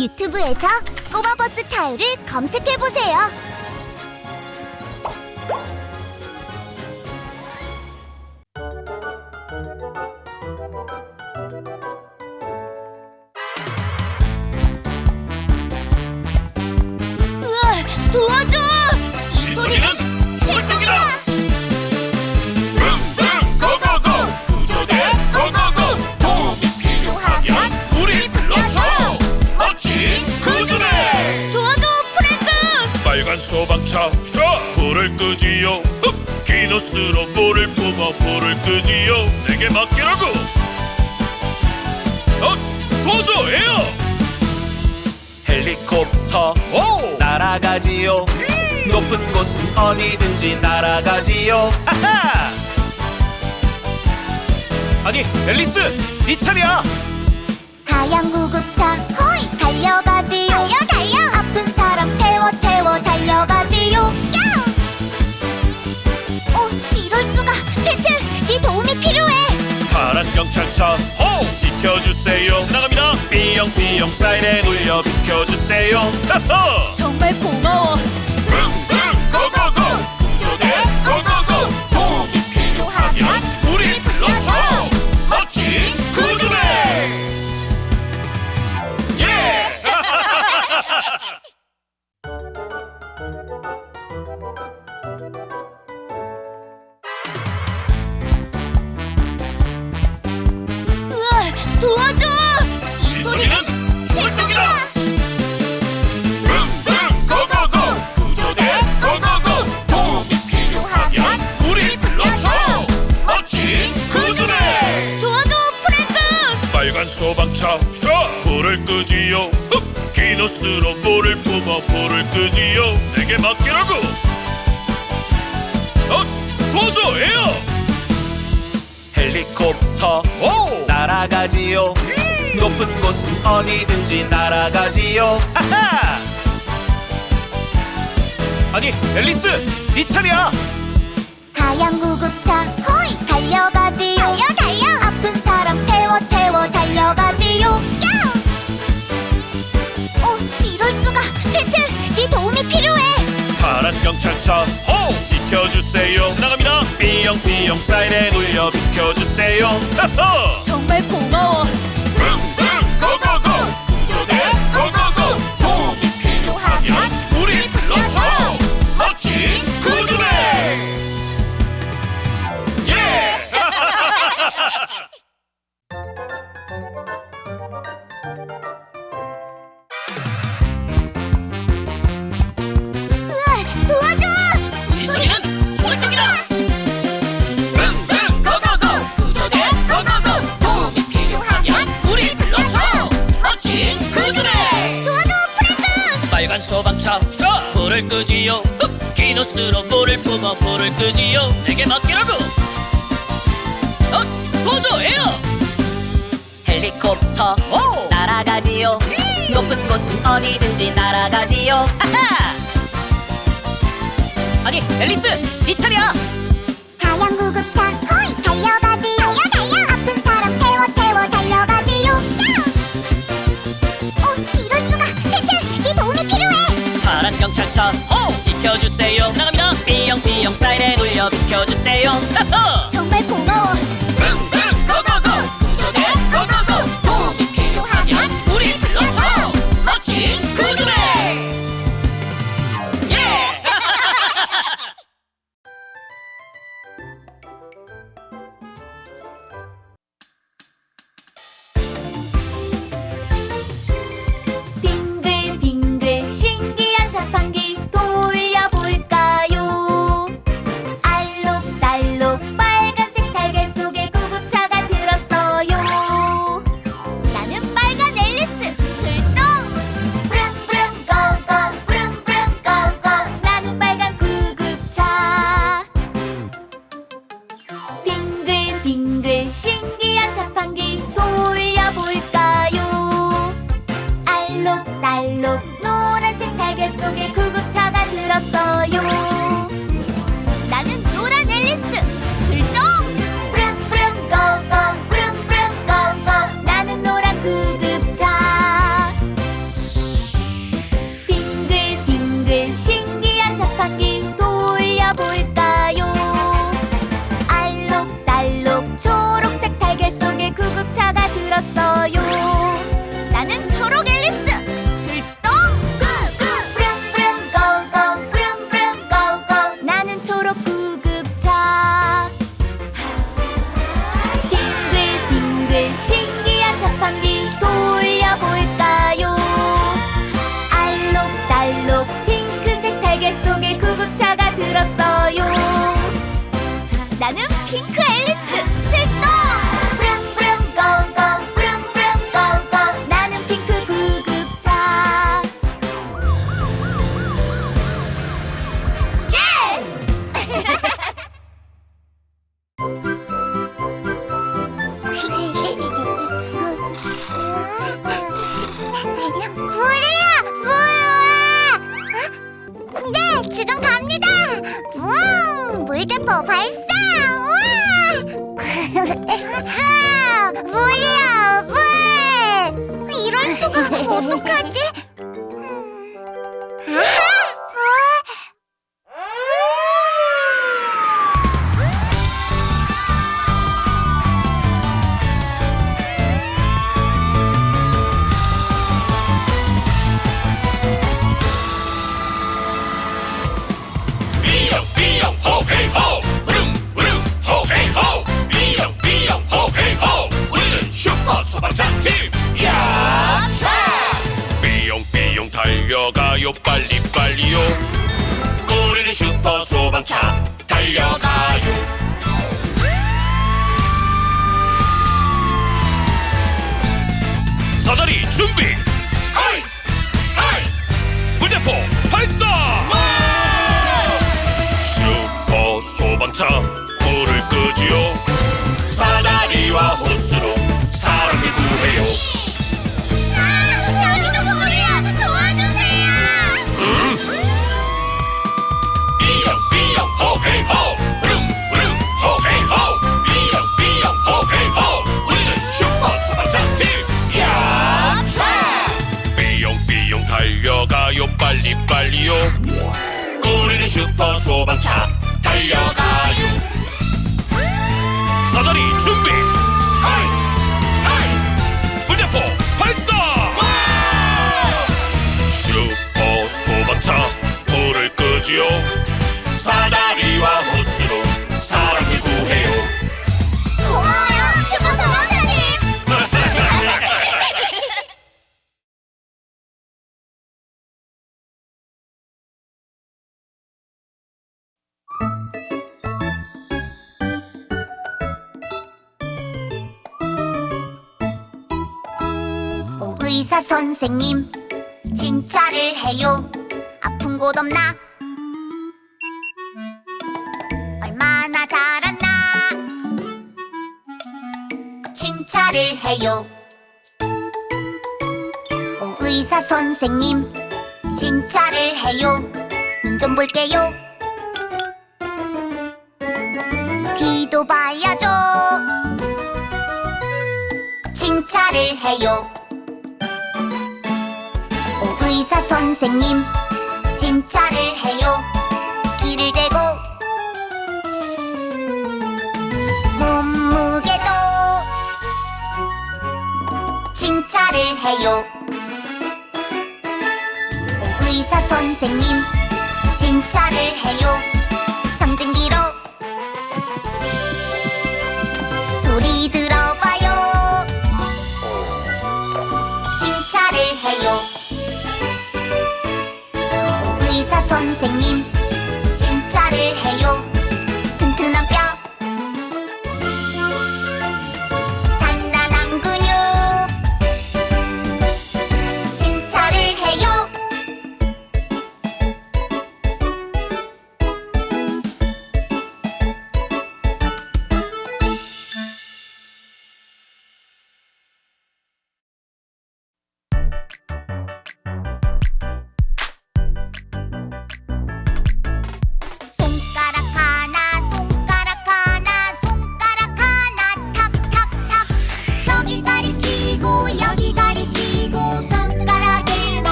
유튜브에서 꼬마버스 타요를 검색해보세요. 빨간 소방차 차 불을 끄지요 흡! 기노스로 불을 뿜어 불을 끄지요 내게 맡기라고 어? 도저 에어 헬리콥터 오! 날아가지요 높은 곳은 어디든지 날아가지요 하하! 아니 앨리스 네 차례야 하얀 구급차 호이 달려가지 태워 달려가지요. 야! 어 이럴 수가. 테트 네 도움이 필요해. 파란 경찰차 호! 비켜주세요. 지나갑니다. 삐용삐용 사이렌 울려 비켜주세요. 하하! 정말 고마워 소방차 차. 불을 끄지요. 흡! 기노스로 불을 뿜어 불을 끄지요. 내게 맡기라고. 어? 도저 에어! 헬리콥터 오! 날아가지요. 높은 곳은 어디든지 날아가지요. 하하! 아니 앨리스 네 차례야. 하얀 구급차 호이! 달려가지요. 달려 달려! 아픈 사람 태워 태워 달려가지요 야! 어 이럴 수가 테트 네 도움이 필요해 파란 경찰차 호! 비켜주세요 지나갑니다 삐용삐용 사이렌 울려 비켜주세요 하하! 정말 고마워 간 소방차. 차! 불을 끄지요. 흡! 기노스로 불을 뿜어 불을 끄지요. 내게 맡기라고! 어? 도저 에어! 헬리콥터. 오! 날아가지요. 높은 곳은 어디든지 날아가지요. 하하! 아니 앨리스! 네 차례야 하얀 구급차 호이! 달려가지 경찰차 호! 비켜주세요 지나갑니다 삐용삐용 사이렌 울려 비켜주세요 하하! 정말 고마워 心。 물이야, 물 와! 어? 네, 지금 갑니다. 우와, 물대포 발사! 우와! 우와, 물이야, 물! 이럴 수가 어떡하지? 달려가요 빨리 빨리요. 우리는 슈퍼 소방차 달려가요. 사다리 준비. 하이! 하이! 물대포 발사! 슈퍼 소방차 불을 끄지요. 사다리와 호스로 사람을 구해요 빨리 빨리요. 우리는 슈퍼 소방차 달려가요 선생님, 진찰을 해요. 아픈 곳 없나? 얼마나 자랐나? 진찰을 해요. 오, 의사 선생님, 진찰을 해요. 눈 좀 볼게요. 뒤도 봐야죠. 진찰을 해요. 오, 의사 선생님, 진찰을 해요. 길을 재고 몸무게도 진찰을 해요. 오, 의사 선생님, 진찰을 해요. 선생님,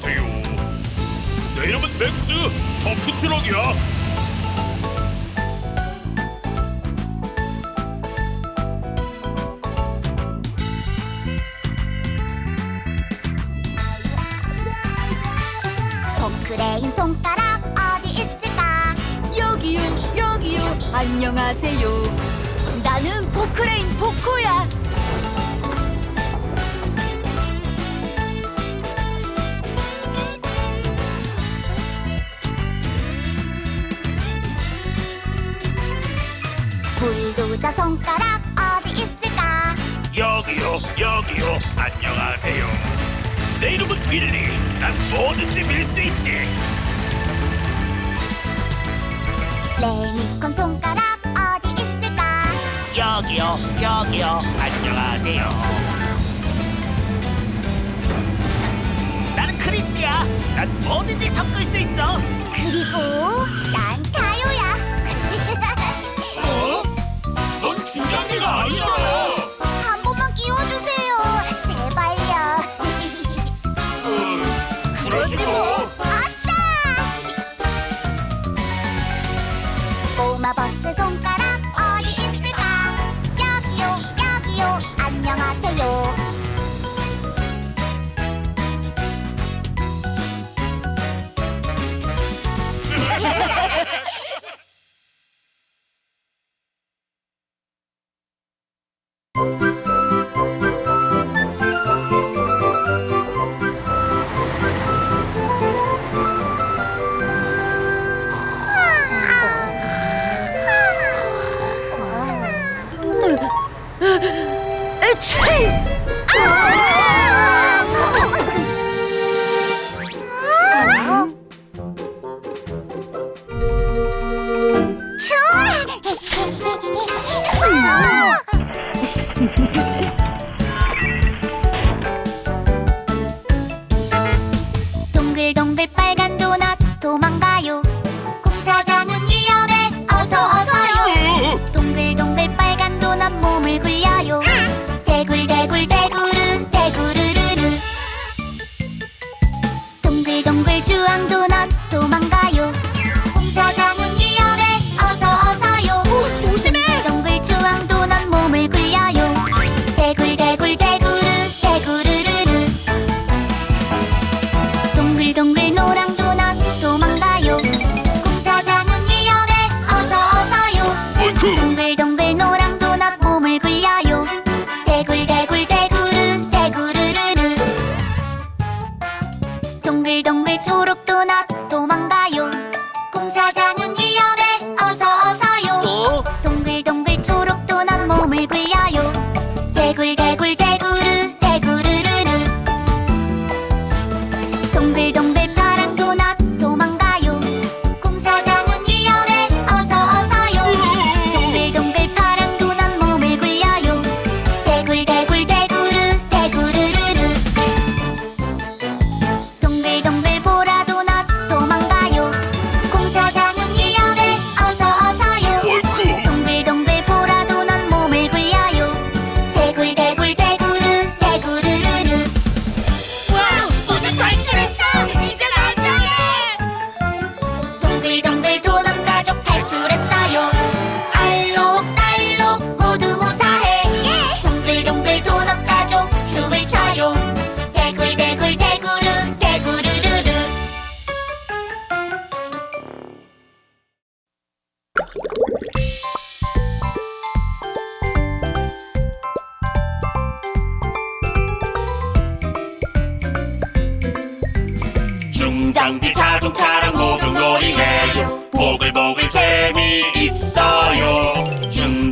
안녕하세요. 내 이름은 맥스 덤프트럭이야. 포크레인 손가락 어디 있을까? 여기요, 여기요. 안녕하세요. 나는 포크레인 포코야. 불도저 손가락 어디 있을까? 여기요, 여기요. 안녕하세요. 내 이름은 빌리. 난 뭐든지 밀 수 있지. 레미콘 손가락 어디 있을까? 여기요, 여기요. 안녕하세요. 나는 크리스야. 난 뭐든지 섞을 수 있어. 그리고 난 동 탈출했어요.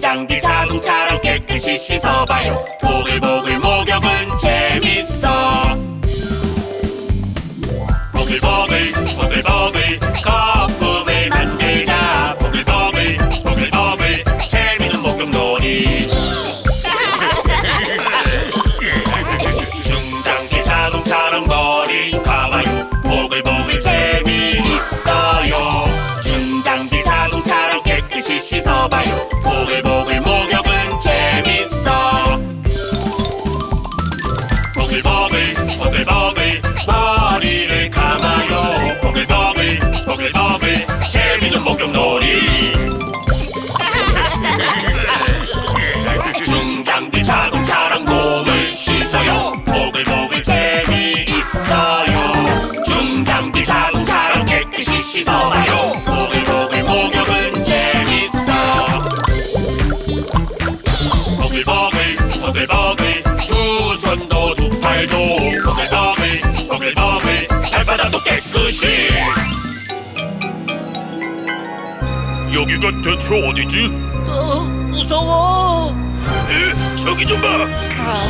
장비 자동차랑 깨끗이 씻어봐요. 보글보글 목욕은 재밌어. 보글보글 보글보글 거품을 만들자. 보글보글 보글보글 재미있는 목욕놀이. 중장비 자동차랑 머리 감아요. 보글보글 재미있어요. 중장비 자동차랑 깨끗이 씻어봐요. 보글보글 씻어봐요 보글보글 목욕은 재밌어 보글보글 보글보글 두 손도 두 팔도 보글보글 보글보글 발바닥도 깨끗이 여기가 대체 어디지? 어, 무서워. 에, 저기 좀 봐. 아.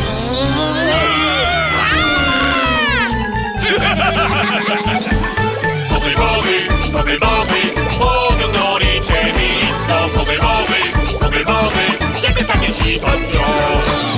boby, boby Pogodoricie mi są boby, boby, boby, boby Kiedy takie ślizą ciąg.